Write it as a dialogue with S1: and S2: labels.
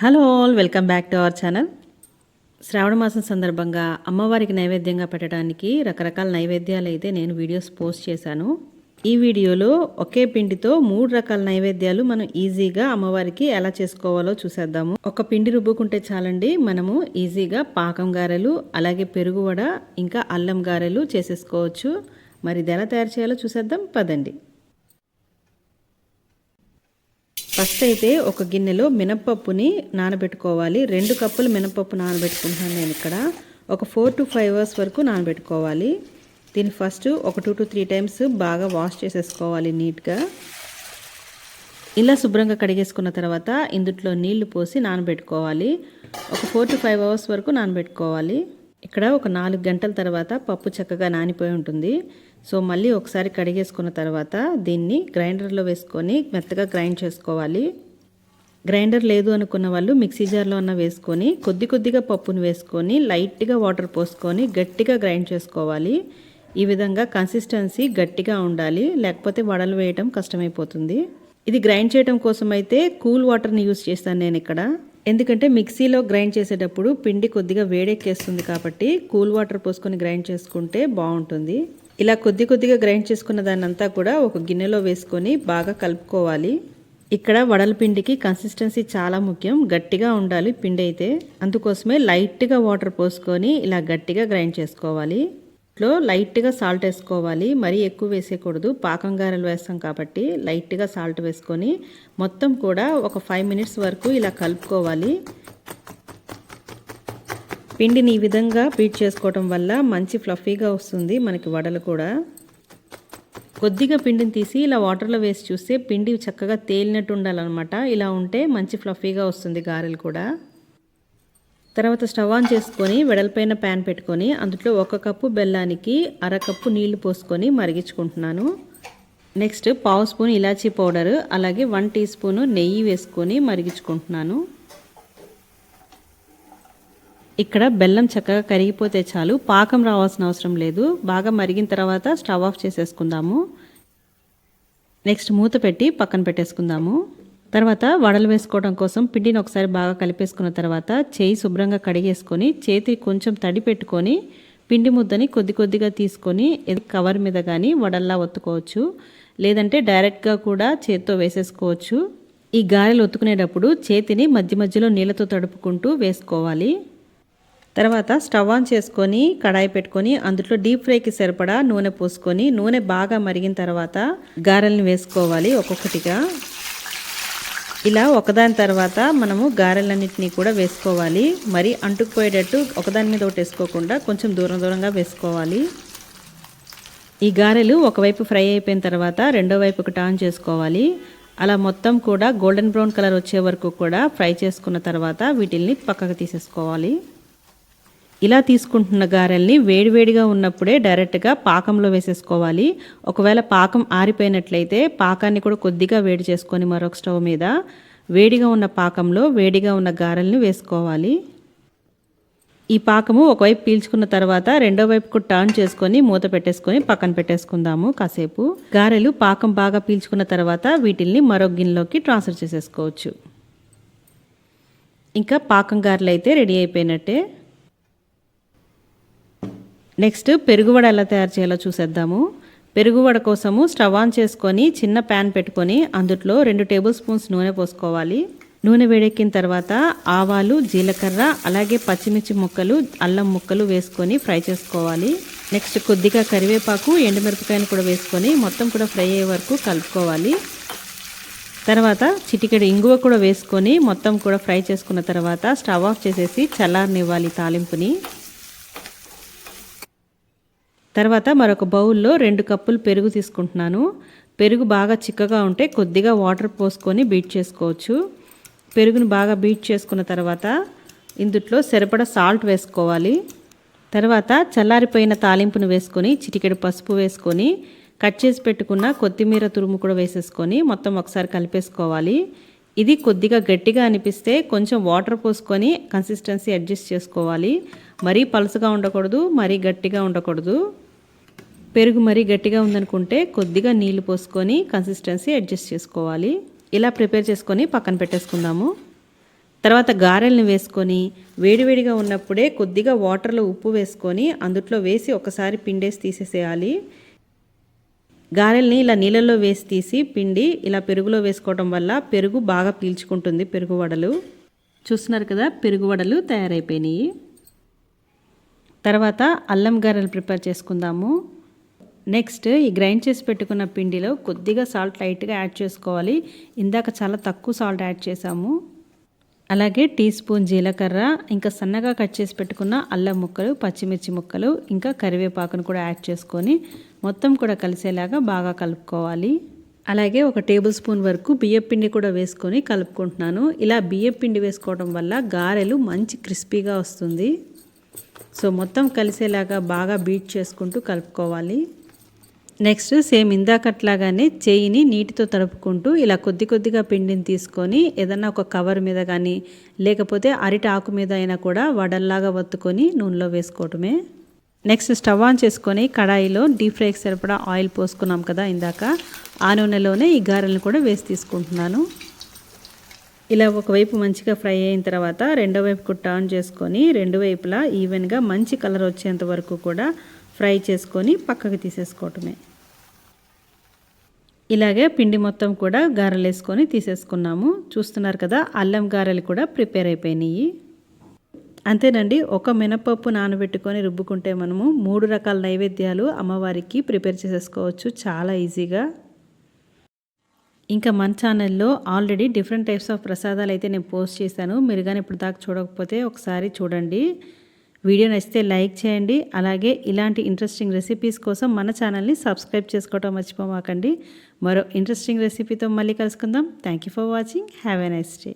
S1: Hello all welcome back to our channel శ్రావణ మాసం సందర్భంగా అమ్మవారికి నైవేద్యంగా పెట్టడానికి రకరకాల నైవేద్యాలు అయితే నేను వీడియోస్ పోస్ట్ చేశాను. ఈ వీడియోలో ఒకే పిండితో మూడు రకాల నైవేద్యాలు మనం ఈజీగా అమ్మవారికి ఎలా చేసుకోవాలో చూసేద్దాము. ఒక పిండి రుబ్బుకుంటే చాలండి మనము ఈజీగా పాకం గారెలు అలాగే పెరుగు వడ ఇంకా అల్లం గారెలు చేసేసుకోవచ్చు. మరి ఇది ఎలా తయారు చేయాలో చూసేద్దాం పదండి. ఫస్ట్ అయితే ఒక గిన్నెలో మినప్పప్పుని నానబెట్టుకోవాలి. రెండు కప్పులు మినపప్పు నానబెట్టుకుంటున్నాను నేను ఇక్కడ. ఒక ఫోర్ టు ఫైవ్ అవర్స్ వరకు నానబెట్టుకోవాలి. దీన్ని ఫస్ట్ ఒక టూ టు త్రీ టైమ్స్ బాగా వాష్ చేసేసుకోవాలి నీట్గా. ఇలా శుభ్రంగా కడిగేసుకున్న తర్వాత ఇందుట్లో నీళ్ళు పోసి నానబెట్టుకోవాలి. ఒక ఫోర్ టు ఫైవ్ అవర్స్ వరకు నానబెట్టుకోవాలి. ఇక్కడ ఒక నాలుగు గంటల తర్వాత పప్పు చక్కగా నానిపోయి ఉంటుంది. సో మళ్ళీ ఒకసారి కడిగేసుకున్న తర్వాత దీన్ని గ్రైండర్లో వేసుకొని మెత్తగా గ్రైండ్ చేసుకోవాలి. గ్రైండర్ లేదు అనుకున్న వాళ్ళు మిక్సీ జార్లో అన్న వేసుకొని కొద్ది కొద్దిగా పప్పును వేసుకొని లైట్గా వాటర్ పోసుకొని గట్టిగా గ్రైండ్ చేసుకోవాలి. ఈ విధంగా కన్సిస్టెన్సీ గట్టిగా ఉండాలి. లేకపోతే వడలు వేయటం కష్టమైపోతుంది. ఇది గ్రైండ్ చేయడం కోసం అయితే కూల్ వాటర్ని యూస్ చేస్తాను నేను ఇక్కడ. ఎందుకంటే మిక్సీలో గ్రైండ్ చేసేటప్పుడు పిండి కొద్దిగా వేడెక్కేస్తుంది కాబట్టి కూల్ వాటర్ పోసుకొని గ్రైండ్ చేసుకుంటే బాగుంటుంది. ఇలా కొద్ది కొద్దిగా గ్రైండ్ చేసుకున్న దాన్నంతా కూడా ఒక గిన్నెలో వేసుకొని బాగా కలుపుకోవాలి. ఇక్కడ వడల పిండికి కన్సిస్టెన్సీ చాలా ముఖ్యం. గట్టిగా ఉండాలి పిండి అయితే. అందుకోసమే లైట్గా వాటర్ పోసుకొని ఇలా గట్టిగా గ్రైండ్ చేసుకోవాలి. లో లైట్గా సాల్ట్ వేసుకోవాలి. మరీ ఎక్కువ వేసేయకూడదు. పాకం గారెలు వేస్తాం కాబట్టి లైట్గా సాల్ట్ వేసుకొని మొత్తం కూడా ఒక ఫైవ్ మినిట్స్ వరకు ఇలా కలుపుకోవాలి. పిండిని ఈ విధంగా బీట్ చేసుకోవటం వల్ల మంచి ఫ్లఫీగా వస్తుంది మనకి వడలు కూడా. కొద్దిగా పిండిని తీసి ఇలా వాటర్లో వేసి చూస్తే పిండి చక్కగా తేలినట్టు ఉండాలన్నమాట. ఇలా ఉంటే మంచి ఫ్లఫీగా వస్తుంది గారెలు కూడా. తర్వాత స్టవ్ ఆన్ చేసుకొని వెడల్పైన ప్యాన్ పెట్టుకొని అందులో ఒక కప్పు బెల్లానికి అరకప్పు నీళ్ళు పోసుకొని మరిగించుకుంటున్నాను. నెక్స్ట్ పావు స్పూన్ ఇలాచీ పౌడర్ అలాగే వన్ టీ స్పూన్ నెయ్యి వేసుకొని మరిగించుకుంటున్నాను. ఇక్కడ బెల్లం చక్కగా కరిగిపోతే చాలు పాకం రావాల్సిన అవసరం లేదు. బాగా మరిగిన తర్వాత స్టవ్ ఆఫ్ చేసేసుకుందాము. నెక్స్ట్ మూత పెట్టి పక్కన పెట్టేసుకుందాము. తర్వాత వడలు వేసుకోవడం కోసం పిండిని ఒకసారి బాగా కలిపేసుకున్న తర్వాత చేయి శుభ్రంగా కడిగేసుకొని చేతి కొంచెం తడి పెట్టుకొని పిండి ముద్దని కొద్ది కొద్దిగా తీసుకొని కవర్ మీద కానీ వడల్లా ఒత్తుకోవచ్చు. లేదంటే డైరెక్ట్గా కూడా చేత్తో వేసేసుకోవచ్చు. ఈ గారెలు ఒత్తుకునేటప్పుడు చేతిని మధ్య మధ్యలో నీళ్ళతో తడుపుకుంటూ వేసుకోవాలి. తర్వాత స్టవ్ ఆన్ చేసుకొని కడాయి పెట్టుకొని అందులో డీప్ ఫ్రైకి సరిపడా నూనె పోసుకొని నూనె బాగా మరిగిన తర్వాత గారెల్ని వేసుకోవాలి ఒక్కొక్కటిగా. ఇలా ఒకదాని తర్వాత మనము గారెలన్నింటినీ కూడా వేసుకోవాలి. మరి అంటుకుపోయేటట్టు ఒకదాని మీద ఒకటి వేసుకోకుండా కొంచెం దూరం దూరంగా వేసుకోవాలి. ఈ గారెలు ఒకవైపు ఫ్రై అయిపోయిన తర్వాత రెండో వైపుకి టర్న్ చేసుకోవాలి. అలా మొత్తం కూడా గోల్డెన్ బ్రౌన్ కలర్ వచ్చే వరకు కూడా ఫ్రై చేసుకున్న తర్వాత వీటిల్ని పక్కకు తీసేసుకోవాలి. ఇలా తీసుకుంటున్న గారెల్ని వేడివేడిగా ఉన్నప్పుడే డైరెక్ట్గా పాకంలో వేసేసుకోవాలి. ఒకవేళ పాకం ఆరిపోయినట్లయితే పాకాన్ని కూడా కొద్దిగా వేడి చేసుకొని మరొక స్టవ్ మీద వేడిగా ఉన్న పాకంలో వేడిగా ఉన్న గారెల్ని వేసుకోవాలి. ఈ పాకము ఒకవైపు పీల్చుకున్న తర్వాత రెండో వైపుకు టర్న్ చేసుకొని మూత పెట్టేసుకొని పక్కన పెట్టేసుకుందాము కాసేపు. గారెలు పాకం బాగా పీల్చుకున్న తర్వాత వీటిల్ని మరొక గిన్నెలోకి ట్రాన్స్ఫర్ చేసేసుకోవచ్చు. ఇంకా పాకం గారెలు అయితే రెడీ అయిపోయినట్టే. నెక్స్ట్ పెరుగువడ ఎలా తయారు చేయాలో చూసేద్దాము. పెరుగువడ కోసము స్టవ్ ఆన్ చేసుకొని చిన్న ప్యాన్ పెట్టుకొని అందులో రెండు టేబుల్ స్పూన్స్ నూనె పోసుకోవాలి. నూనె వేడెక్కిన తర్వాత ఆవాలు జీలకర్ర అలాగే పచ్చిమిర్చి ముక్కలు అల్లం ముక్కలు వేసుకొని ఫ్రై చేసుకోవాలి. నెక్స్ట్ కొద్దిగా కరివేపాకు ఎండుమిరపకాయను కూడా వేసుకొని మొత్తం కూడా ఫ్రై అయ్యే వరకు కలుపుకోవాలి. తర్వాత చిటికెడు ఇంగువ కూడా వేసుకొని మొత్తం కూడా ఫ్రై చేసుకున్న తర్వాత స్టవ్ ఆఫ్ చేసేసి చల్లారనివ్వాలి తాలింపుని. తర్వాత మరొక బౌల్లో రెండు కప్పులు పెరుగు తీసుకుంటున్నాను. పెరుగు బాగా చిక్కగా ఉంటే కొద్దిగా వాటర్ పోసుకొని బీట్ చేసుకోవచ్చు. పెరుగును బాగా బీట్ చేసుకున్న తర్వాత ఇందుట్లో సరిపడ సాల్ట్ వేసుకోవాలి. తర్వాత చల్లారిపోయిన తాలింపును వేసుకొని చిటికెడు పసుపు వేసుకొని కట్ చేసి పెట్టుకున్న కొత్తిమీర తురుము కూడా వేసేసుకొని మొత్తం ఒకసారి కలిపేసుకోవాలి. ఇది కొద్దిగా గట్టిగా అనిపిస్తే కొంచెం వాటర్ పోసుకొని కన్సిస్టెన్సీ అడ్జస్ట్ చేసుకోవాలి. మరీ పలుసుగా ఉండకూడదు మరీ గట్టిగా ఉండకూడదు. పెరుగు మరీ గట్టిగా ఉందనుకుంటే కొద్దిగా నీళ్ళు పోసుకొని కన్సిస్టెన్సీ అడ్జస్ట్ చేసుకోవాలి. ఇలా ప్రిపేర్ చేసుకొని పక్కన పెట్టేసుకుందాము. తర్వాత గారెల్ని వేసుకొని వేడివేడిగా ఉన్నప్పుడే కొద్దిగా వాటర్లో ఉప్పు వేసుకొని అందుట్లో వేసి ఒకసారి పిండేసి తీసేసేయాలి. గారెల్ని ఇలా నీళ్ళల్లో వేసి తీసి పిండి ఇలా పెరుగులో వేసుకోవడం వల్ల పెరుగు బాగా పీల్చుకుంటుంది పెరుగు వడలు. చూస్తున్నారు కదా పెరుగు వడలు తయారైపోయినాయి. తర్వాత అల్లం గారెలు ప్రిపేర్ చేసుకుందాము. నెక్స్ట్ ఈ గ్రైండ్ చేసి పెట్టుకున్న పిండిలో కొద్దిగా సాల్ట్ లైట్గా యాడ్ చేసుకోవాలి. ఇందాక చాలా తక్కువ సాల్ట్ యాడ్ చేసాము అలాగే టీ స్పూన్ జీలకర్ర ఇంకా సన్నగా కట్ చేసి పెట్టుకున్న అల్లం ముక్కలు పచ్చిమిర్చి ముక్కలు ఇంకా కరివేపాకును కూడా యాడ్ చేసుకొని మొత్తం కూడా కలిసేలాగా బాగా కలుపుకోవాలి. అలాగే ఒక టేబుల్ స్పూన్ వరకు బియ్యం పిండి కూడా వేసుకొని కలుపుకుంటున్నాను. ఇలా బియ్యం పిండి వేసుకోవడం వల్ల గారెలు మంచి క్రిస్పీగా వస్తుంది. సో మొత్తం కలిసేలాగా బాగా బీట్ చేసుకుంటూ కలుపుకోవాలి. నెక్స్ట్ సేమ్ ఇందాకట్లాగానే చేయిని నీటితో తడుపుకుంటూ ఇలా కొద్ది కొద్దిగా పిండిని తీసుకొని ఏదన్నా ఒక కవర్ మీద కానీ లేకపోతే అరిటి ఆకు మీద అయినా కూడా వడల్లాగా వత్తుకొని నూనెలో వేసుకోవటమే. నెక్స్ట్ స్టవ్ ఆన్ చేసుకొని కడాయిలో డీప్ ఫ్రైకి సరిపడా ఆయిల్ పోసుకున్నాం కదా ఇందాక. ఆ నూనెలోనే ఈ గారెలను కూడా వేసి తీసుకుంటున్నాను. ఇలా ఒకవైపు మంచిగా ఫ్రై అయిన తర్వాత రెండో వైపుకు టర్న్ చేసుకొని రెండు వైపులా ఈవెన్గా మంచి కలర్ వచ్చేంత వరకు కూడా ఫ్రై చేసుకొని పక్కకి తీసేసుకోవటమే. ఇలాగే పిండి మొత్తం కూడా గారెలు వేసుకొని తీసేసుకున్నాము. చూస్తున్నారు కదా అల్లం గారెలు కూడా ప్రిపేర్ అయిపోయినాయి. అంతేనండి ఒక మినపప్పు నానబెట్టుకొని రుబ్బుకుంటే మనము మూడు రకాల నైవేద్యాలు అమ్మవారికి ప్రిపేర్ చేసేసుకోవచ్చు. చాలా ఈజీగా. ఇంకా మన ఛానల్లో ఆల్రెడీ డిఫరెంట్ టైప్స్ ఆఫ్ ప్రసాదాలు అయితే నేను పోస్ట్ చేశాను. మీరు కానీ ఇప్పుడు దాకా చూడకపోతే ఒకసారి చూడండి. వీడియో నచ్చితే లైక్ చేయండి. అలాగే ఇలాంటి ఇంట్రెస్టింగ్ రెసిపీస్ కోసం మన ఛానల్ని సబ్స్క్రైబ్ చేసుకోవటం మర్చిపోమాకండి. మరో ఇంట్రెస్టింగ్ రెసిపీతో మళ్ళీ కలుసుకుందాం. Thank you for watching have a nice day